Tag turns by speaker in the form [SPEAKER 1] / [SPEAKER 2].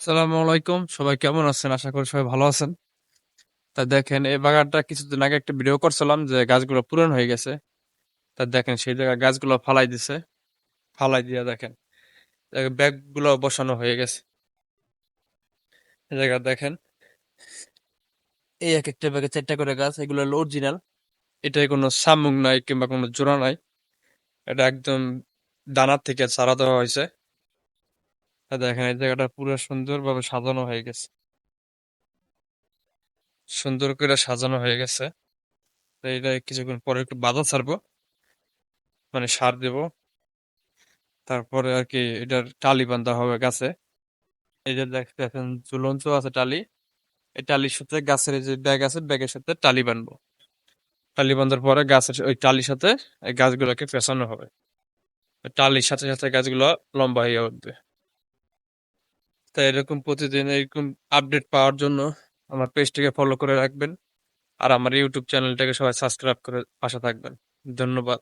[SPEAKER 1] সালামু আলাইকুম। সবাই কেমন আছেন? আশা করি সবাই ভালো আছেন। তা দেখেন, এই বাগানটা কিছুদিন আগে একটা ভিডিও করছিলাম যে গাছগুলো পূরণ হয়ে গেছে। তা দেখেন, সেই জায়গায় গাছগুলো ফালাই দিছে। ফালাই দিয়ে দেখেন ব্যাগগুলো বসানো হয়ে গেছে। জায়গা দেখেন, এই এক একটা ব্যাগে চারটা করে গাছ, এগুলো হলো অরিজিনাল এটাই কোনো সামুং নাই কিংবা কোনো জোড়া নাই। এটা একদম দানার থেকে চারা দেওয়া হয়েছে। দেখেন, এই জায়গাটা পুরো সুন্দরভাবে সাজানো হয়ে গেছে। সুন্দর করে সাজানো হয়ে গেছে। এটা কিছুক্ষণ পরে একটু বাধা ছাড়বো। মানে সার দেব। তারপরে আর কি এটার টালি বান্ধা হবে গাছে। এই যে দেখতেছেন ঝুলন্ত আছে টালি। এই টালির সাথে গাছের যে ব্যাগ আছে, ব্যাগের সাথে টালি বানবো টালি বান্ধার পরে গাছের ওই টালির সাথে এই গাছগুলোকে পেঁচানো হবে। টালির সাথে সাথে গাছগুলো লম্বা হয়ে উঠবে। তাই এরকম প্রতিদিন এরকম আপডেট পাওয়ার জন্য আমার পেজটিকে ফলো করে রাখবেন। আর আমার ইউটিউব চ্যানেলটাকে সবাই সাবস্ক্রাইব করে পাশে থাকবেন। ধন্যবাদ।